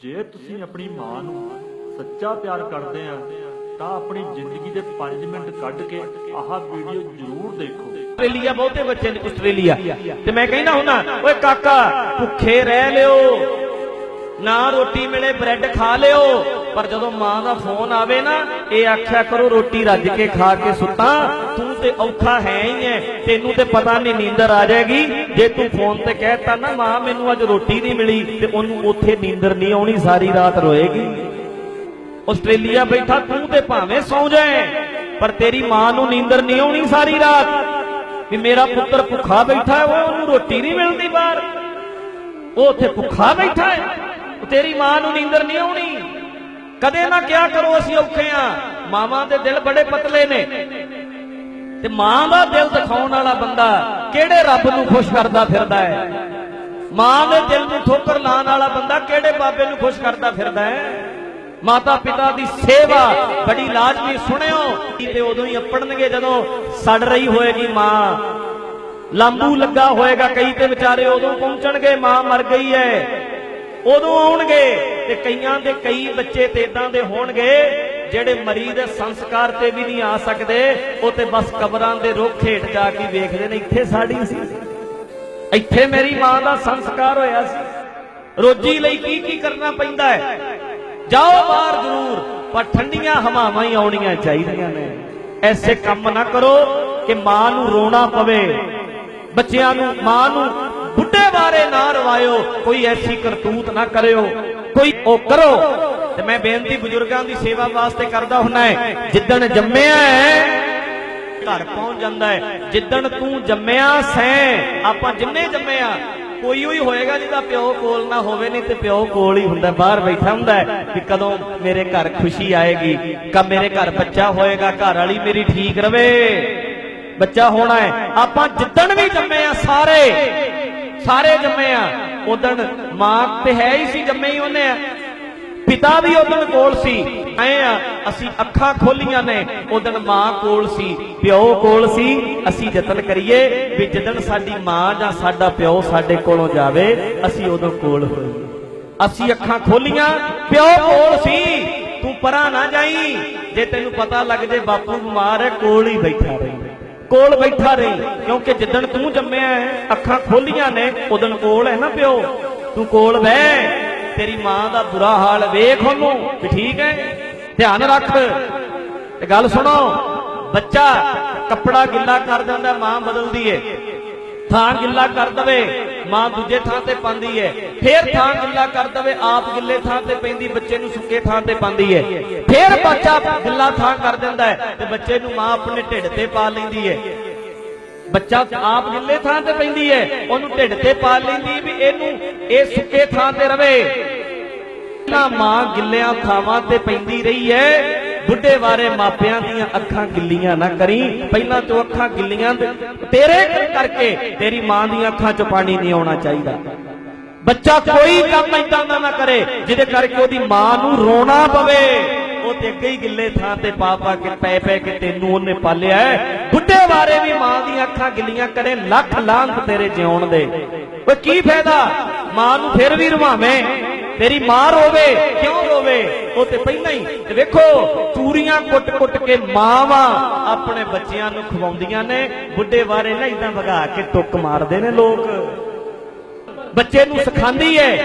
ਜੇ ਤੁਸੀਂ ਆਪਣੀ ਮਾਂ ਨੂੰ ਸੱਚਾ ਪਿਆਰ ਕਰਦੇ ਆ, ਤਾਂ ਆਪਣੀ ਜ਼ਿੰਦਗੀ ਦੇ 5 ਮਿੰਟ ਕੱਢ ਕੇ ਆਹ ਵੀਡੀਓ ਜ਼ਰੂਰ ਦੇਖੋ। ਆਸਟ੍ਰੇਲੀਆ, ਬਹੁਤੇ ਬੱਚੇ ਨੇ ਆਸਟ੍ਰੇਲੀਆ। ਤੇ ਮੈਂ ਕਹਿੰਦਾ ਹੁੰਦਾ, ਓਏ ਕਾਕਾ, ਭੁੱਖੇ ਰਹਿ ਲਿਓ। ਨਾ ਰੋਟੀ ਮਿਲੇ, ਬ੍ਰੈਡ ਖਾ ਲਿਓ। ਪਰ ਜਦੋਂ ਮਾਂ ਦਾ ਫੋਨ ਆਵੇ ਨਾ, ਇਹ ਆਖਿਆ ਕਰੋ, ਰੋਟੀ ਰੱਜ ਕੇ ਖਾ ਕੇ ਸੁੱਤਾ। ਤੂੰ ਤੇ ਔਖਾ ਹੈ ਹੀ ਹੈ ਤੈਨੂੰ ਤੇ ਪਤਾ ਨਹੀਂ ਨੀਂਦਰ ਆ ਜਾਏਗੀ। ਜੇ ਤੂੰ ਫੋਨ ਤੇ ਕਹਿਤਾ ਨਾ, ਮਾਂ, ਮੈਨੂੰ ਅੱਜ ਰੋਟੀ ਨਹੀਂ ਮਿਲੀ, ਤੇ ਉਹਨੂੰ ਉੱਥੇ ਨੀਂਦਰ ਨਹੀਂ ਆਉਣੀ, ਸਾਰੀ ਰਾਤ ਰੋਏਗੀ। ਆਸਟ੍ਰੇਲੀਆ ਬੈਠਾ, ਤੂੰ ਤੇ ਭਾਵੇਂ ਸੌਂ ਜਾਏ ਪਰ ਤੇਰੀ ਮਾਂ ਨੂੰ ਨੀਂਦਰ ਨਹੀਂ ਆਉਣੀ ਸਾਰੀ ਰਾਤ। ਵੀ ਮੇਰਾ ਪੁੱਤਰ ਭੁੱਖਾ ਬੈਠਾ ਹੈ ਉਹ ਉਹਨੂੰ ਰੋਟੀ ਨਹੀਂ ਮਿਲਦੀ ਬਾਹਰ। ਉਹ ਉੱਥੇ ਭੁੱਖਾ ਬੈਠਾ ਹੈ ਤੇਰੀ ਮਾਂ ਨੂੰ ਨੀਂਦਰ ਨਹੀਂ ਆਉਣੀ। ਕਦੇ ਨਾ ਕਿਹਾ ਕਰੋ, ਅਸੀਂ ਔਖੇ ਆ। ਮਾਵਾਂ ਦੇ ਦਿਲ ਬੜੇ ਪਤਲੇ ਨੇ। ਤੇ ਮਾਂ ਦਾ ਦਿਲ ਦਿਖਾਉਣ ਵਾਲਾ ਬੰਦਾ ਕਿਹੜੇ ਰੱਬ ਨੂੰ ਖੁਸ਼ ਕਰਦਾ ਫਿਰਦਾ ਹੈ? ਮਾਂ ਦੇ ਦਿਲ ਨੂੰ ਠੋਕਰ ਲਾਉਣ ਵਾਲਾ ਬੰਦਾ ਕਿਹੜੇ ਬਾਬੇ ਨੂੰ ਖੁਸ਼ ਕਰਦਾ ਫਿਰਦਾ ਹੈ? ਮਾਤਾ ਪਿਤਾ ਦੀ ਸੇਵਾ ਬੜੀ ਲਾਜ਼ਮੀ ਸੁਣਿਓ ਤੇ ਉਦੋਂ ਹੀ ਅਪੜਨਗੇ ਜਦੋਂ ਸੜ ਰਹੀ ਹੋਏਗੀ ਮਾਂ। ਲਾਂਬੂ ਲੱਗਾ ਹੋਏਗਾ ਕਈ ਤੇ ਵਿਚਾਰੇ ਉਦੋਂ ਪਹੁੰਚਣਗੇ, ਮਾਂ ਮਰ ਗਈ ਹੈ। ਉਦੋਂ ਆਉਣਗੇ ਤੇ ਕਈਆਂ ਦੇ ਕਈ ਬੱਚੇ ਤੇ ਇਦਾਂ ਦੇ ਹੋਣਗੇ ਜਿਹੜੇ ਮਰੀ ਸੰਸਕਾਰ ਤੇ ਵੀ ਨਹੀਂ ਆ ਸਕਦੇ, ਉਹ ਤੇ ਬਸ ਕਬਰਾਂ ਦੇ ਰੁੱਖ ਹੇਠ ਜਾ ਕੇ ਵੇਖਦੇ ਨੇ, ਇੱਥੇ ਸਾੜੀ ਸੀ। ਇੱਥੇ ਮੇਰੀ ਮਾਂ ਦਾ ਸੰਸਕਾਰ ਹੋਇਆ ਸੀ। ਰੋਜੀ ਲਈ ਕੀ ਕੀ ਕਰਨਾ ਪੈਂਦਾ ਹੈ? ਜਾਓ ਬਾਹਰ ਜ਼ਰੂਰ, ਪਰ ਠੰਡੀਆਂ ਹਵਾਵਾਂ ਹੀ ਆਉਣੀਆਂ ਚਾਹੀਦੀਆਂ ਨੇ। ਐਸੇ ਕੰਮ ਨਾ ਕਰੋ ਕਿ ਮਾਂ ਨੂੰ ਰੋਣਾ ਪਵੇ। ਬੱਚਿਆਂ ਨੂੰ, ਮਾਂ ਨੂੰ ਬੁੱਢੇ ਬਾਰੇ ਨਾ ਰਵਾਇਓ, ਕੋਈ ਐਸੀ ਕਰਤੂਤ ਨਾ ਕਰਿਓ। ਕੋਈ ਉਹ ਕਰੋ ਤੇ ਮੈਂ ਬੇਨਤੀ ਬਜ਼ੁਰਗਾਂ ਦੀ ਸੇਵਾ ਵਾਸਤੇ ਕਰਦਾ ਹੁੰਨਾ ਹੈ ਜਿੱਦਣ ਜੰਮਿਆ ਹੈ ਘਰ ਪਹੁੰਚ ਜਾਂਦਾ ਹੈ। ਜਿੱਦਣ ਤੂੰ ਜੰਮਿਆ ਸੈਂ ਆਪਾਂ ਜਿੰਨੇ ਜੰਮੇ ਆ ਕੋਈ ਹੋਈ ਹੋਏਗਾ ਜਿਹਦਾ ਪਿਓ ਕੋਲ ਨਾ ਹੋਵੇ ਨਹੀਂ ਤੇ ਪਿਓ ਕੋਲ ਹੀ ਹੁੰਦਾ ਬਾਹਰ ਬੈਠਾ ਹੁੰਦਾ ਹੈ ਕਿ ਕਦੋਂ ਮੇਰੇ ਘਰ ਖੁਸ਼ੀ ਆਏਗੀ ਕਦ ਮੇਰੇ ਘਰ ਬੱਚਾ ਹੋਏਗਾ ਘਰ ਵਾਲੀ ਮੇਰੀ ਠੀਕ ਰਵੇ। ਬੱਚਾ ਹੋਣਾ ਹੈ। ਆਪਾਂ ਜਿੱਦਣ ਵੀ ਜੰਮੇ ਆ ਸਾਰੇ ਸਾਰੇ ਜੰਮੇ ਆ ਉਦਣ ਮਾਂ ਤੇ ਹੈ ਹੀ ਸੀ ਜੰਮੇ ਹੀ ਉਹਨੇ ਆ। ਪਿਤਾ ਵੀ ਉਦਣ ਕੋਲ ਸੀ। ਐ ਅਸੀਂ ਅੱਖਾਂ ਖੋਲੀਆਂ ਨੇ ਉਦਣ ਮਾਂ ਕੋਲ ਸੀ, ਪਿਓ ਕੋਲ ਸੀ। ਅਸੀਂ ਯਤਨ ਕਰੀਏ ਵੀ ਜਦੋਂ ਸਾਡੀ ਮਾਂ ਜਾਂ ਸਾਡਾ ਪਿਓ ਸਾਡੇ ਕੋਲੋਂ ਜਾਵੇ, ਅਸੀਂ ਉਦੋਂ ਕੋਲ ਹੋਈਏ। ਅਸੀਂ ਅੱਖਾਂ ਖੋਲੀਆਂ, ਪਿਓ ਕੋਲ ਸੀ। ਤੂੰ ਪਰਾਂ ਨਾ ਜਾਈ, ਜੇ ਤੈਨੂੰ ਪਤਾ ਲੱਗ ਜੇ ਬਾਪੂ ਬਿਮਾਰ ਹੈ, ਕੋਲ ਹੀ ਬੈਠਾ ਰਹੀ। ਕੋਲ ਬੈਠਾ ਰਹੀ, ਕਿਉਂਕਿ ਜਿੱਦਣ ਤੂੰ ਜੰਮਿਆ ਹੈ, ਅੱਖਾਂ ਖੋਲੀਆਂ ਨੇ ਉਦਣ ਕੋਲ ਹੈ ਨਾ ਪਿਓ। ਤੂੰ ਕੋਲ ਬਹਿ। ਤੇਰੀ ਮਾਂ ਦਾ ਬੁਰਾ ਹਾਲ ਵੇਖ ਉਹਨੂੰ ਵੀ ਠੀਕ ਹੈ, ਧਿਆਨ ਰੱਖ। ਤੇ ਗੱਲ ਸੁਣੋ, ਬੱਚਾ ਕੱਪੜਾ ਗਿੱਲਾ ਕਰ ਦਿੰਦਾ, ਮਾਂ ਬਦਲਦੀ ਏ। ਥਾਂ ਗਿੱਲਾ ਕਰ ਦਵੇ, ਮਾਂ ਦੂਜੇ ਥਾਂ ਤੇ ਪਾਉਂਦੀ ਏ। ਫੇਰ ਥਾਂ ਗਿੱਲਾ ਕਰ ਦਵੇ, ਆਪ ਗਿੱਲੇ ਥਾਂ ਤੇ ਪੈਂਦੀ, ਬੱਚੇ ਨੂੰ ਸੁੱਕੇ ਥਾਂ ਤੇ ਪਾਉਂਦੀ ਏ। ਫੇਰ ਬੱਚਾ ਗਿੱਲਾ ਥਾਂ ਕਰ ਦਿੰਦਾ ਹੈ ਤੇ ਬੱਚੇ ਨੂੰ ਮਾਂ ਆਪਣੇ ਢਿੱਡ ਤੇ ਪਾ ਲੈਂਦੀ ਏ। ਬੱਚਾ ਆਪ ਗਿੱਲੇ ਥਾਂ ਤੇ ਪੈਂਦੀ ਏ, ਉਹਨੂੰ ਢਿੱਡ ਤੇ ਪਾ ਲੈਂਦੀ ਵੀ ਇਹਨੂੰ ਇਹ ਸੁੱਕੇ ਥਾਂ ਤੇ ਰਵੇ। ਨਾ ਮਾਂ ਗਿੱਲਿਆਂ ਥਾਵਾਂ ਤੇ ਪੈਂਦੀ ਰਹੀ ਹੈ ਬੁੱਢੇ ਵਾਰੇ ਮਾਪਿਆਂ ਦੀਆਂ ਅੱਖਾਂ ਗਿੱਲੀਆਂ ਨਾ ਕਰੀ। ਪਹਿਲਾਂ ਤੋਂ ਅੱਖਾਂ ਗਿੱਲੀਆਂ ਤੇਰੇ ਕਰਕੇ ਤੇਰੀ ਮਾਂ ਦੀਆਂ ਅੱਖਾਂ 'ਚ ਪਾਣੀ ਨਹੀਂ ਆਉਣਾ ਚਾਹੀਦਾ। ਬੱਚਾ ਕੋਈ ਕੰਮ ਏਦਾਂ ਦਾ ਨਾ ਕਰੇ, ਜਿਹਦੇ ਕਰਕੇ ਉਹਦੀ ਮਾਂ ਨੂੰ ਰੋਣਾ ਪਵੇ। ਉਹ ਤੇ ਅੱਗੇ ਹੀ ਗਿੱਲੇ ਥਾਂ ਤੇ ਪਾ ਪਾ ਕੇ ਪੈ ਪੈ ਕੇ ਤੈਨੂੰ ਉਹਨੇ ਪਾਲਿਆ ਬੁੱਢੇ ਵਾਰੇ ਵੀ ਮਾਂ ਦੀਆਂ ਅੱਖਾਂ ਗਿੱਲੀਆਂ ਕਰੇ, ਲੱਖ ਲਾਂਤ ਤੇਰੇ ਜਿਉਣ ਦੇ। ਓਏ ਕੀ ਫਾਇਦਾ? ਮਾਂ ਨੂੰ ਫਿਰ ਵੀ ਰਵਾਵੇਂ। ਤੇਰੀ ਮਾਂ ਰੋਵੇ, ਕਿਉਂ ਰੋਵੇ? ਉਹ ਤੇ ਪਹਿਲਾਂ ਹੀ, ਤੇ ਵੇਖੋ ਚੂਰੀਆਂ ਕੁੱਟ-ਕੁੱਟ ਕੇ ਮਾਵਾਂ ਆਪਣੇ ਬੱਚਿਆਂ ਨੂੰ ਖਵਾਉਂਦੀਆਂ ਨੇ, ਬੁੱਢੇ ਵਾਰੇ ਨਾ ਇਦਾਂ ਵਗਾ ਕੇ ਟੁੱਕ ਮਾਰਦੇ ਨੇ ਲੋਕ। ਬੱਚੇ ਨੂੰ ਸਿਖਾਉਂਦੀ ਹੈ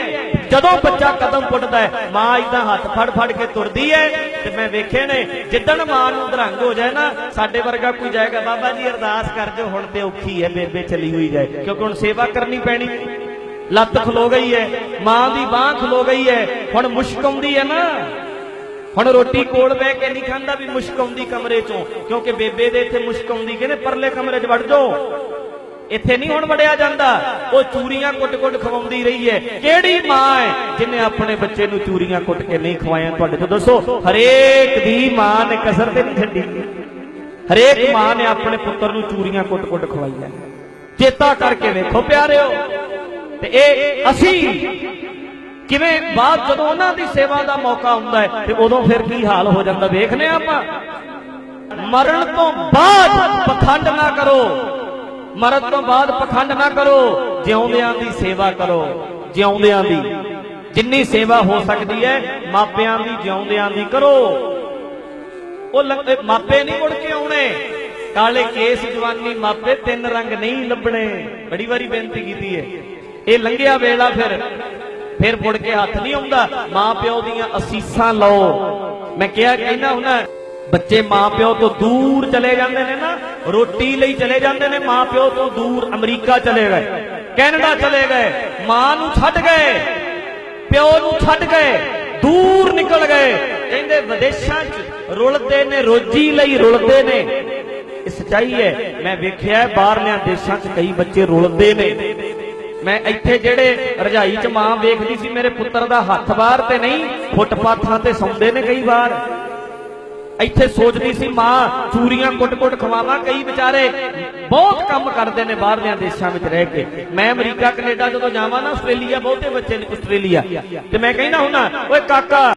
ਜਦੋਂ ਬੱਚਾ ਕਦਮ ਪੁੱਟਦਾ ਹੈ ਮਾਂ ਇਦਾਂ ਹੱਥ ਫੜ ਫੜ ਕੇ ਤੁਰਦੀ ਹੈ ਤੇ ਮੈਂ ਵੇਖੇ ਨੇ, ਜਿੱਦਣ ਮਾਂ ਨੂੰ ਦਰੰਗ ਹੋ ਜਾਏ ਨਾ, ਸਾਡੇ ਵਰਗਾ ਕੋਈ ਜਾਏਗਾ, ਬਾਬਾ ਜੀ ਅਰਦਾਸ ਕਰ ਜੋ, ਹੁਣ ਤੇ ਔਖੀ ਹੈ ਬੇਬੇ ਚਲੀ ਹੋਈ ਜਾਏ, ਕਿਉਂਕਿ ਹੁਣ ਸੇਵਾ ਕਰਨੀ ਪੈਣੀ। ਲੱਤ ਖਲੋ ਗਈ ਹੈ ਮਾਂ ਦੀ ਬਾਹ ਖਲੋ ਗਈ ਹੈ ਹੁਣ ਮੁਸ਼ਕ ਆਉਂਦੀ ਹੈ ਨਾ। ਹੁਣ ਰੋਟੀ ਕੋਲ ਬਹਿ ਕੇ ਨਹੀਂ ਖਾਂਦਾ ਵੀ ਮੁਸ਼ਕ ਆਉਂਦੀ ਕਮਰੇ ਚੋਂ, ਕਿਉਂਕਿ ਬੇਬੇ ਦੇ ਇੱਥੇ ਮੁਸ਼ਕ ਆਉਂਦੀ, ਕਹਿੰਦੇ ਪਰਲੇ ਕਮਰੇ 'ਚ ਵੜ ਜਾਓ। ਇੱਥੇ ਨਹੀਂ ਹੁਣ ਵੜਿਆ ਜਾਂਦਾ। ਉਹ ਚੂਰੀਆਂ ਕੁੱਟ-ਕੁੱਟ ਖਵਾਉਂਦੀ ਰਹੀ ਹੈ ਕਿਹੜੀ ਮਾਂ ਹੈ ਜਿਨੇ ਆਪਣੇ ਬੱਚੇ ਨੂੰ ਚੂਰੀਆਂ ਕੁੱਟ ਕੇ ਨਹੀਂ ਖਵਾਇਆ ਤੁਹਾਡੇ ਤੋਂ ਦੱਸੋ, ਹਰੇਕ ਦੀ ਮਾਂ ਨੇ ਕਸਰ ਤੇ ਨਹੀਂ ਛੱਡੀ। ਹਰੇਕ ਮਾਂ ਨੇ ਆਪਣੇ ਪੁੱਤਰ ਨੂੰ ਚੂਰੀਆਂ ਕੁੱਟ-ਕੁੱਟ ਖਵਾਈਆਂ। ਚੇਤਾ ਕਰਕੇ ਵੇਖੋ ਪਿਆਰਿਓ। ਤੇ ਇਹ ਅਸੀਂ ਕਿਵੇਂ ਬਾਅਦ ਜਦੋਂ ਉਹਨਾਂ ਦੀ ਸੇਵਾ ਦਾ ਮੌਕਾ ਹੁੰਦਾ ਹੈ, ਤੇ ਉਦੋਂ ਫਿਰ ਕੀ ਹਾਲ ਹੋ ਜਾਂਦਾ ਵੇਖਨੇ ਆਪਾਂ। ਮਰਨ ਤੋਂ ਬਾਅਦ ਪਖੰਡ ਨਾ ਕਰੋ। ਮਰਨ ਤੋਂ ਬਾਅਦ ਪਖੰਡ ਨਾ ਕਰੋ। ਜਿਉਂਦਿਆਂ ਦੀ ਸੇਵਾ ਕਰੋ। ਜਿਉਂਦਿਆਂ ਦੀ। ਜਿੰਨੀ ਸੇਵਾ ਹੋ ਸਕਦੀ ਹੈ, ਮਾਪਿਆਂ ਦੀ, ਜਿਉਂਦਿਆਂ ਦੀ ਕਰੋ। ਉਹ ਲੰ- ਮਾਪੇ ਨਹੀਂ ਮੁੜ ਕੇ ਆਉਣੇ। ਕਾਲੇ ਕੇਸ ਜਵਾਨੀ ਮਾਪੇ ਤਿੰਨ ਰੰਗ ਨਹੀਂ ਲੱਭਣੇ। ਬੜੀ ਵਾਰੀ ਬੇਨਤੀ ਕੀਤੀ ਹੈ। ਇਹ ਲੰਘਿਆ ਵੇਲਾ ਫਿਰ। ਫਿਰ ਮੁੜ ਕੇ ਹੱਥ ਨਹੀਂ ਆਉਂਦਾ। ਮਾਂ ਪਿਓ ਦੀਆਂ ਅਸੀਸਾਂ ਲਓ। ਮੈਂ ਕਿਹਾ, ਕਹਿੰਦਾ ਹੁਣਾ ਬੱਚੇ ਮਾਂ ਪਿਓ ਤੋਂ ਦੂਰ ਚਲੇ ਜਾਂਦੇ ਨੇ ਨਾ, ਰੋਟੀ ਲਈ ਚਲੇ ਜਾਂਦੇ ਨੇ ਮਾਂ ਪਿਓ ਤੋਂ ਦੂਰ ਅਮਰੀਕਾ ਚਲੇ ਗਏ, ਕੈਨੇਡਾ ਚਲੇ ਗਏ, ਮਾਂ ਨੂੰ ਛੱਡ ਗਏ, ਪਿਓ ਨੂੰ ਛੱਡ ਗਏ, ਦੂਰ ਨਿਕਲ ਗਏ। ਕਹਿੰਦੇ ਵਿਦੇਸ਼ਾਂ 'ਚ ਰੁਲਦੇ ਨੇ, ਰੋਜੀ ਲਈ ਰੁਲਦੇ ਨੇ। ਇਹ ਸਚਾਈ ਹੈ। ਮੈਂ ਵੇਖਿਆ ਬਾਹਰਲਿਆਂ ਦੇਸ਼ਾਂ 'ਚ ਕਈ ਬੱਚੇ ਰੁਲਦੇ ਨੇ। ਮੈਂ ਇੱਥੇ ਜਿਹੜੇ ਰਜਾਈ 'ਚ ਮਾਂ ਵੇਖਦੀ ਸੀ, ਮੇਰੇ ਪੁੱਤਰ ਦਾ ਹੱਥ ਬਾਹਰ ਤੇ ਨਹੀਂ, ਫੁੱਟਪਾਥਾਂ ਤੇ ਸੌਂਦੇ ਨੇ ਕਈ ਵਾਰ। ਇੱਥੇ ਸੋਚਦੀ ਸੀ, ਮਾਂ, ਚੂਰੀਆਂ ਕੁੱਟ-ਕੁੱਟ ਖਵਾਵਾਂ ਕਈ ਵਿਚਾਰੇ। ਬਹੁਤ ਕੰਮ ਕਰਦੇ ਨੇ ਬਾਹਰਲਿਆਂ ਦੇਸ਼ਾਂ ਵਿੱਚ ਰਹਿ ਕੇ। ਮੈਂ ਅਮਰੀਕਾ, ਕੈਨੇਡਾ ਜਦੋਂ ਜਾਵਾਂ ਨਾ, ਆਸਟ੍ਰੇਲੀਆ, ਬਹੁਤੇ ਬੱਚੇ ਨੇ ਆਸਟ੍ਰੇਲੀਆ। ਤੇ ਮੈਂ ਕਹਿੰਦਾ ਹੁੰਨਾ ਓਏ ਕਾਕਾ